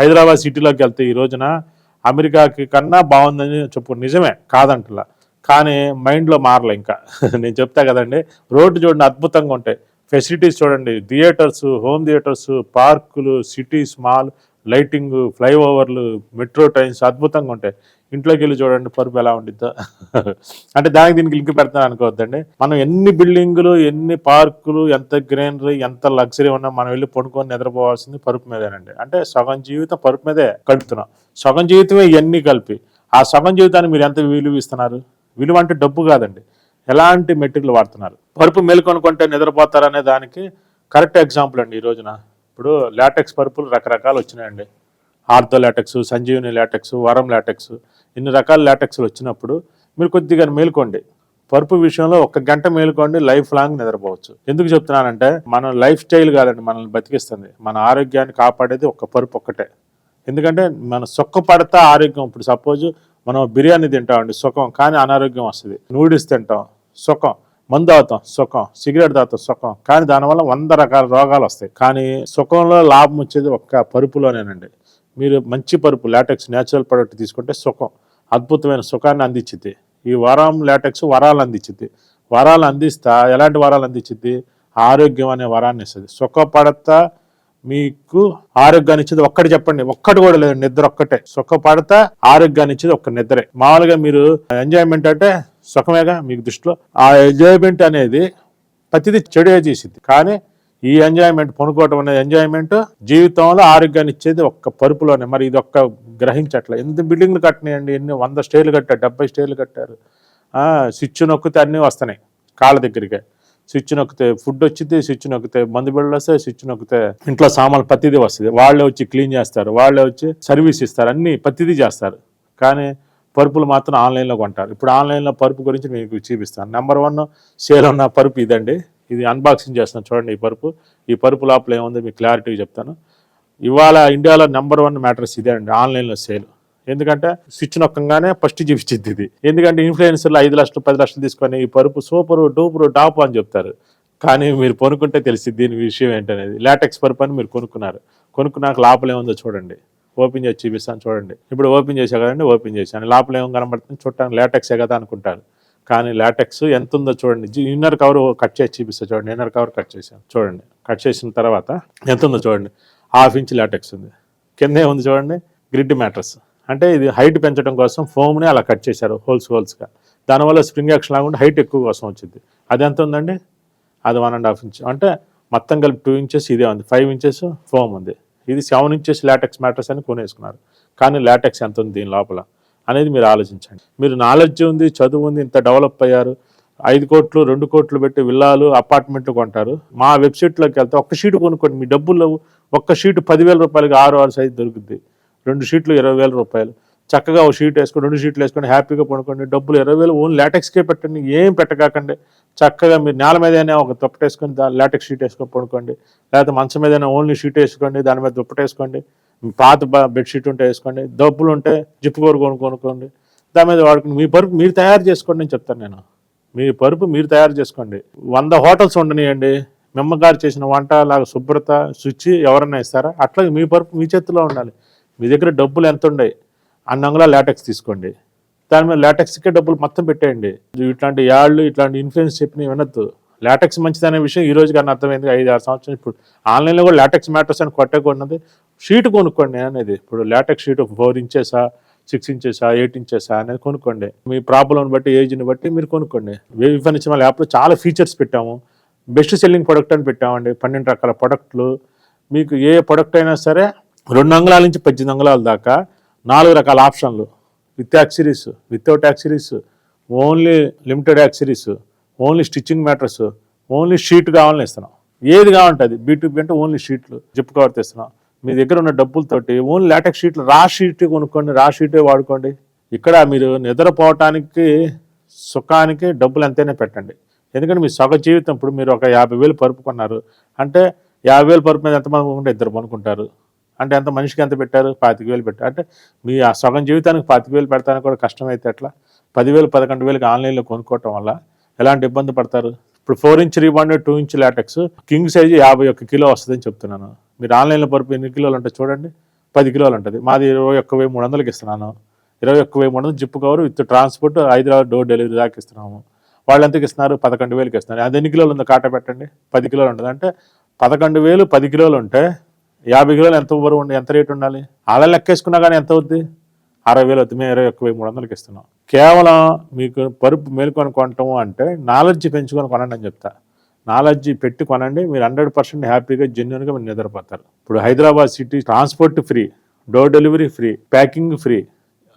హైదరాబాద్ సిటీలోకి వెళ్తే ఈ రోజున అమెరికాకి కన్నా బాగుందని చెప్పు నిజమే కాదంటలా కానీ మైండ్లో మారలే ఇంకా. నేను చెప్తా కదండి రోడ్డు చూడండి అద్భుతంగా ఉంటాయి. ఫెసిలిటీస్ చూడండి థియేటర్స్ హోమ్ థియేటర్స్ పార్కులు సిటీస్ మాల్ లైటింగ్ ఫ్లైఓవర్లు మెట్రో ట్రైన్స్ అద్భుతంగా ఉంటాయి. ఇంట్లోకి వెళ్ళి చూడండి పరుపు ఎలా ఉండిద్దో. అంటే దానికి దీనికి లింక్ పెడతాను అనుకోవద్దండి. మనం ఎన్ని బిల్డింగులు ఎన్ని పార్కులు ఎంత గ్రీనరీ ఎంత లగ్జరీ ఉన్నా మనం వెళ్ళి పడుకొని నిద్రపోవాల్సింది పరుపు మీదేనండి. అంటే సగం జీవితం పరుపు మీదే కడుపుతున్నాం. సగం జీవితమే ఇవన్నీ కలిపి. ఆ సగం జీవితాన్ని మీరు ఎంత విలువ ఇస్తున్నారు? విలువ అంటే డబ్బు కాదండి. ఎలాంటి మెటీరియల్ వాడుతున్నారు? పరుపు మేలుకొనుకుంటే నిద్రపోతారనే దానికి కరెక్ట్ ఎగ్జాంపుల్ అండి ఈ రోజున. ఇప్పుడు లాటెక్స్ పరుపులు రకరకాలు వచ్చినాయండి. Ortho latex Sanjeevani latex Varam latex ఇన్ని రకాల లాటెక్స్లు వచ్చినప్పుడు మీరు కొద్దిగా మేలుకోండి. పరుపు విషయంలో ఒక గంట మేలుకోండి లైఫ్ లాంగ్ నిద్రపోవచ్చు. ఎందుకు చెప్తున్నానంటే మన లైఫ్ స్టైల్ కాదండి మనల్ని బతికిస్తుంది. మన ఆరోగ్యాన్ని కాపాడేది ఒక పరుపు ఒక్కటే. ఎందుకంటే మన సొక్క పడతా ఆరోగ్యం. ఇప్పుడు సపోజ్ మనం బిర్యానీ తింటామండి సుఖం కానీ అనారోగ్యం వస్తుంది. నూడిల్స్ తింటాం సుఖం. మందు తాగుతాం సుఖం సిగరెట్ తాగుతాం సుఖం. కానీ దానివల్ల వంద రకాల రోగాలు వస్తాయి. కానీ సుఖంలో లాభం వచ్చేది ఒక్క పరుపులోనేనండి. మీరు మంచి పరుపు లాటెక్స్ న్యాచురల్ ప్రొడక్ట్ తీసుకుంటే సుఖం. అద్భుతమైన సుఖాన్ని అందించింది ఈ వరం లాటెక్స్ వరాలు అందించింది వరాలు అందిస్తా ఎలాంటి వరాలు అందించింది ఆరోగ్యం అనే వరాన్ని ఇస్తుంది. సుఖపడతా మీకు ఆరోగ్యాన్ని ఇచ్చేది ఒక్కటి చెప్పండి. ఒక్కటి కూడా లేదు. నిద్ర ఒక్కటే. సుఖపడతా ఆరోగ్యాన్ని ఇచ్చేది ఒక్క నిద్రే. మామూలుగా మీరు ఎంజాయ్మెంట్ అంటే సుఖమేగా మీకు దృష్టిలో. ఆ ఎంజాయ్మెంట్ అనేది ప్రతిదీ చెడే చేసింది కానీ ఈ ఎంజాయ్మెంట్ పనుకోవటం అనే ఎంజాయ్మెంట్ జీవితంలో ఆరోగ్యాన్ని ఇచ్చేది ఒక్క పరుపులోనే. మరి ఇది ఒక్క గ్రహించట్లే. ఎంత బిల్డింగ్లు కట్టినాయండి? ఎన్ని వంద స్టేర్లు కట్టారు? డెబ్బై స్టేర్లు కట్టారు. స్విచ్ నొక్కితే అన్నీ వస్తున్నాయి కాళ్ళ దగ్గరికే. స్విచ్ నొక్కితే ఫుడ్ వచ్చింది స్విచ్ నొక్కితే మందు బిళ్ళలు వస్తాయి స్విచ్ నొక్కితే ఇంట్లో సామాన్లు ప్రతిదీ వస్తుంది వాళ్ళే వచ్చి క్లీన్ చేస్తారు వాళ్ళే వచ్చి సర్వీస్ ఇస్తారు అన్ని ప్రతిదీ చేస్తారు. కానీ పరుపులు మాత్రం ఆన్లైన్లో కొంటారు. ఇప్పుడు ఆన్లైన్లో పరుపు గురించి మీకు చూపిస్తాను. నెంబర్ వన్ సేల్ ఉన్న పరుపు ఇదండి. ఇది అన్బాక్సింగ్ చేస్తాను చూడండి ఈ పరుపు. ఈ పరుపు లోపల ఏముంది? మీకు క్లారిటీ చెప్తాను. ఇవాళ ఇండియాలో నెంబర్ వన్ మ్యాటర్స్ ఇదే అండి ఆన్లైన్లో సేల్ ఎందుకంటే స్విచ్ నొక్కగానే ఫస్ట్ చూపించింది ఇది. ఎందుకంటే ఇన్ఫ్లుయెన్సర్లు ఐదు లక్షలు పది లక్షలు తీసుకొని ఈ పరుపు సూపరు డూపరు టాప్ అని చెప్తారు. కానీ మీరు కొనుక్కుంటే తెలిసి దీని విషయం ఏంటనేది. లాటెక్స్ పరుపు అని మీరు కొనుక్కున్నారు. కొనుక్కున్నాక లోపల చూడండి. ఓపెన్ చేసి చూపిస్తాను చూడండి. ఇప్పుడు ఓపెన్ చేసా కదండి ఓపెన్ చేశాను. లోపల ఏం కనబడుతుంది చూడటానికి లేటెక్సే కదా అనుకుంటాను. కానీ లాటెక్స్ ఎంత ఉందో చూడండి. ఇన్నర్ కవర్ కట్ చేసి చూపిస్తా చూడండి. ఇన్నర్ కవర్ కట్ చేశాను. చూడండి. కట్ చేసిన తర్వాత ఎంత ఉందో చూడండి. హాఫ్ ఇంచ్ లాటెక్స్ ఉంది. కింద ఏముంది చూడండి? Grid mattress. అంటే ఇది హైట్ పెంచడం కోసం ఫోమ్ని అలా కట్ చేశారు హోల్స్ హోల్స్గా. దానివల్ల స్ప్రింగ్ యాక్షన్ లాగా హైట్ ఎక్కువ కోసం వచ్చింది. అది ఎంత ఉందండి? అది వన్ అండ్ హాఫ్ ఇంచ్ అంటే మొత్తం కలిపి టూ ఇంచెస్ ఇదే ఉంది. ఫైవ్ ఇంచెస్ ఫోమ్ ఉంది. ఇది సెవెన్ ఇంచెస్ లాటెక్స్ మ్యాట్రస్ అని కొనేసుకున్నారు. కానీ లాటెక్స్ ఎంత ఉంది దీని లోపల? అనేది మీరు ఆలోచించండి. మీరు నాలెడ్జ్ ఉంది చదువు ఉంది ఇంత డెవలప్ అయ్యారు. ఐదు కోట్లు రెండు కోట్లు పెట్టి విల్లాలు అపార్ట్మెంట్లు కొంటారు. మా వెబ్సైట్లోకి వెళ్తే ఒక్క షీట్ కొనుక్కోండి. మీ డబ్బులు ఒక్క షీటు పదివేల రూపాయలకి ఆరు ఆరు సైజు దొరుకుద్ది. రెండు షీట్లు ఇరవై వేల రూపాయలు. చక్కగా ఒక షీట్ వేసుకొని రెండు షీట్లు వేసుకొని హ్యాపీగా పడుకోండి. డబ్బులు ఇరవై వేలు ఓన్ లాటెక్స్కే పెట్టండి ఏం పెట్టకాకండి. చక్కగా మీరు నేల మీదైనా ఒక దుప్పటేసుకొని దా లాటెక్స్ షీట్ వేసుకొని పడుకోండి. లేకపోతే మంచం మీద ఓన్లీ షీట్ వేసుకోండి దాని మీద దుప్పటేసుకోండి పాత బెడ్షీట్ ఉంటే వేసుకోండి డబ్బులు ఉంటే జిప్పు కొరుకొను కొనుక్కోండి. దాని మీద వాడుకోండి మీ పరుపు మీరు తయారు చేసుకోండి అని చెప్తాను నేను. మీ పరుపు మీరు తయారు చేసుకోండి. వంద హోటల్స్ ఉండనియండి. మిమ్మగారు చేసిన వంట లాగా శుభ్రత శుచి ఎవరన్నా ఇస్తారా? అట్లాగే మీ పరుపు మీ చేతిలో ఉండాలి. మీ దగ్గర డబ్బులు ఎంత ఉన్నాయి అన్నంగా లాటెక్స్ తీసుకోండి. దాని మీద లాటెక్స్కే డబ్బులు మొత్తం పెట్టేయండి. ఇట్లాంటి యాళ్ళు ఇట్లాంటి ఇన్ఫ్లుయెన్స్ చెప్పిన వినొద్దు. లాటెక్స్ మంచిదనే విషయం ఈ రోజు కానీ అర్థమైంది. ఐదు ఆరు సంవత్సరం ఇప్పుడు ఆన్లైన్లో కూడా లాటెక్స్ మ్యాటర్స్ అని కొట్టకున్నది షీట్ కొనుక్కోండి అనేది. ఇప్పుడు లాటెక్స్ షీట్ ఫోర్ ఇంచెసా సిక్స్ ఇంచెసా ఎయిట్ ఇంచెసా అనేది కొనుక్కోండి. మీ ప్రాబ్లమ్ని బట్టి ఏజ్ని బట్టి మీరు కొనుక్కోండి. వేవ్ ఫర్నిచర్ వాళ్ళ యాప్లో చాలా ఫీచర్స్ పెట్టాము. బెస్ట్ సెల్లింగ్ ప్రొడక్ట్ అని పెట్టామండి. పన్నెండు రకాల ప్రొడక్ట్లు మీకు ఏ ప్రొడక్ట్ అయినా సరే రెండు అంగుళాల నుంచి పద్దెనిమిది అంగుళాల దాకా నాలుగు రకాల ఆప్షన్లు. With accessories without accessories only limited accessories only stitching matters only sheet కావాలని ఇస్తున్నాం. ఏది కావాలంటే బీ టు బి అంటే ఓన్లీ షీట్లు జిప్ కవర్ తెస్తున్నాం. మీ దగ్గర ఉన్న డబ్బులతోటి ఓన్లీ లాటెక్స్ షీట్లు రా షీట్ కొనుక్కోండి రా షీటే వాడుకోండి. ఇక్కడ మీరు నిద్రపోవటానికి సుఖానికి డబ్బులు ఎంతైనా పెట్టండి. ఎందుకంటే మీ సగ జీవితం ఇప్పుడు మీరు ఒక యాభై వేలు పరుపుకున్నారు అంటే యాభై వేలు పరుపు మీద ఎంతమంది ఉంటే ఇద్దరు పనుకుంటారు. అంటే ఎంత మనిషికి ఎంత పెట్టారు? పాతిక వేలు పెట్టారు. అంటే మీ ఆ సగం జీవితానికి పాతిక వేలు పెడతానికి కూడా కష్టమైతే ఎట్లా? పదివేలు పదకొండు వేలకి ఆన్లైన్లో కొనుక్కోవటం వల్ల ఎలాంటి ఇబ్బంది పడతారు? ఇప్పుడు four inch rebond two inch latex king size యాభై ఒక్క కిలో వస్తుందని చెప్తున్నాను. మీరు ఆన్లైన్లో పరుపు ఎన్ని కిలోలు అంటే చూడండి. పది కిలోలు ఉంటుంది. మాది ఇరవై ఒక్క వెయ్యి మూడు వందలకి ఇస్తున్నాను. ఇరవై ఒక్క వెయ్యి మూడు వందలు zip cover with transport Hyderabad door delivery దాకా ఇస్తున్నాము. వాళ్ళు ఎంతకి ఇస్తున్నారు? పదకొండు వేలకి ఇస్తున్నారు. అది ఎన్ని కిలోలు ఉందో కాట పెట్టండి. పది కిలోలు ఉంటుంది. అంటే పదకొండు వేలు పది కిలోలు ఉంటే యాభై కిలోలు ఎంత బరువు ఉండి ఎంత రేటు ఉండాలి? అలా లెక్కేసుకున్నా కానీ ఎంత అవుద్ది? అరవై వేలు అవుతుంది మేము ఇరవై ఒక్క వెయ్యి మూడు వందలకి ఇస్తున్నాం. కేవలం మీకు పరుపు మేలుకొని కొనటము అంటే నాలెడ్జ్ పెంచుకొని కొనండి అని చెప్తా. నాలెడ్జ్ పెట్టి కొనండి. మీరు హండ్రెడ్ పర్సెంట్ హ్యాపీగా జెన్యున్గా మీరు నిద్రపోతారు. ఇప్పుడు Hyderabad city transport free door delivery free packing free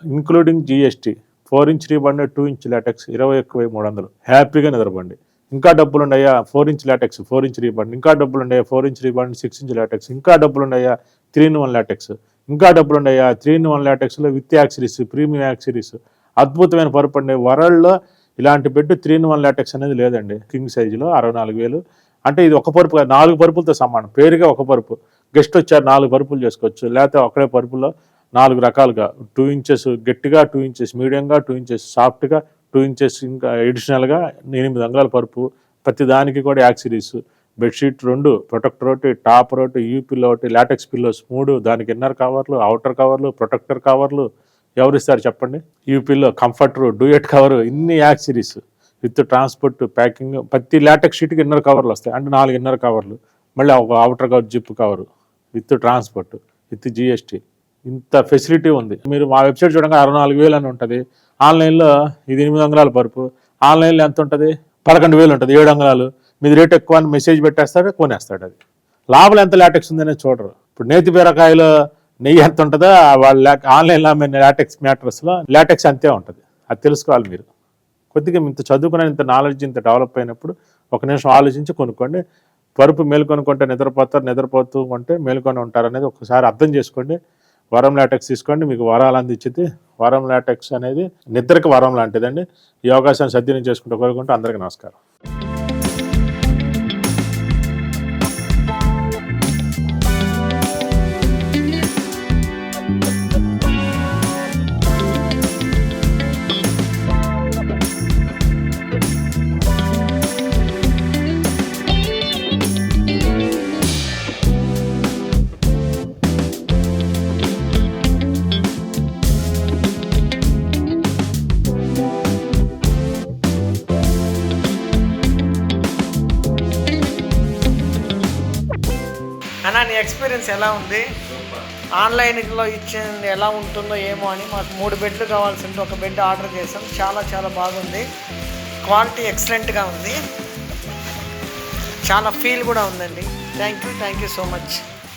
including GST four inch rebond two inch latex ఇరవై ఒక్క వెయ్యి మూడు వందలు. హ్యాపీగా నిద్రపోండి. ఇంకా డబ్బులు ఉన్నాయా four inch latex four inch rebond ఇంకా డబ్బులు ఉన్నాయా four inch rebond six inch latex ఇంకా డబ్బులు ఉన్నాయా త్రీ ఇన్ వన్ లాటెక్స్ ఇంకా డబ్బులు ఉన్నాయా త్రీ ఇన్ వన్ లాటెక్స్లో విత్ యాక్సిరీస్ ప్రీమియం యాక్సిరీస్. అద్భుతమైన పరుపు అండి వరల్డ్లో ఇలాంటి bed three in one latex అనేది లేదండి. కింగ్ సైజులో అరవై నాలుగు వేలు. అంటే ఇది ఒక పరుపు కాదు, నాలుగు పరుపులతో సమానం. పేరుగా ఒక పరుపు. గెస్ట్ వచ్చారు నాలుగు పరుపులు చేసుకోవచ్చు. లేకపోతే ఒకటే పరుపులో నాలుగు రకాలుగా. టూ ఇంచెస్ గట్టిగా టూ ఇంచెస్ మీడియంగా టూ ఇంచెస్ సాఫ్ట్గా టూ ఇంచెస్ ఇంకా అడిషనల్గా ఎనిమిది అంగుళాల పరుపు ప్రతి దానికి కూడా యాక్సిరీస్ బెడ్షీట్ రెండు ప్రొటెక్టర్ ఒకటి టాప్ ఒకటి యూ పిల్లో ఒకటి లాటెక్స్ పిల్లోస్ మూడు దానికి ఇన్నర్ కవర్లు అవుటర్ కవర్లు ప్రొటెక్టర్ కవర్లు ఎవరు ఇస్తారు చెప్పండి? U pillow comforter duvet cover ఇన్ని యాక్సిరీస్ విత్ ట్రాన్స్పోర్ట్ ప్యాకింగ్ ప్రతి లాటెక్స్ షీట్కి ఇన్నర్ కవర్లు వస్తాయి. అంటే నాలుగు ఇన్నర్ కవర్లు మళ్ళీ ఒక outer cover zip cover with transport with GST ఇంత ఫెసిలిటీ ఉంది. మీరు మా వెబ్సైట్ చూడంగా అరవై నాలుగు వేలు అని ఉంటుంది. ఆన్లైన్లో ఇది ఎనిమిది అంగుళాల పరుపు. ఆన్లైన్లో ఎంత ఉంటుంది? పదకొండు వేలు ఉంటుంది ఏడు అంగుళాలు. మీది రేట్ ఎక్కువ అని మెసేజ్ పెట్టేస్తాడు కొనేస్తాడు అది. లాభం ఎంత లాటెక్స్ ఉందనే చూడరు. ఇప్పుడు నేతి బీరకాయలో నెయ్యి ఎంత ఉంటుందో వాళ్ళ ఆన్లైన్లో అమ్మే లాటెక్స్ మ్యాటర్స్లో లాటెక్స్ అంతే ఉంటుంది. అది తెలుసుకోవాలి మీరు. కొద్దిగా ఇంత చదువుకున్న ఇంత నాలెడ్జ్ ఇంత డెవలప్ అయినప్పుడు ఒక నిమిషం ఆలోచించి కొనుక్కోండి. పరుపు మేలుకొనుకుంటే నిద్రపోతారు నిద్రపోతూ ఉంటే మేలుకొని ఉంటారు అనేది ఒకసారి అర్థం చేసుకోండి. వరం లాటెక్స్ తీసుకోండి మీకు వరాలు అందించింది వరం లాటెక్స్ అనేది నిద్రకి వరం లాంటిదండి. ఈ అవకాశాన్ని సద్వినియోగం చేసుకుంటూ కోరుకుంటూ అందరికీ నమస్కారం. ఎక్స్పీరియన్స్ ఎలా ఉంది? ఆన్లైన్లో ఇచ్చింది ఎలా ఉంటుందో ఏమో అని మాకు మూడు బెడ్లు కావాల్సింది ఒక బెడ్ ఆర్డర్ చేసాం చాలా చాలా బాగుంది. క్వాలిటీ ఎక్సలెంట్గా ఉంది. చాలా ఫీల్ కూడా ఉందండి. Thank you thank you so much.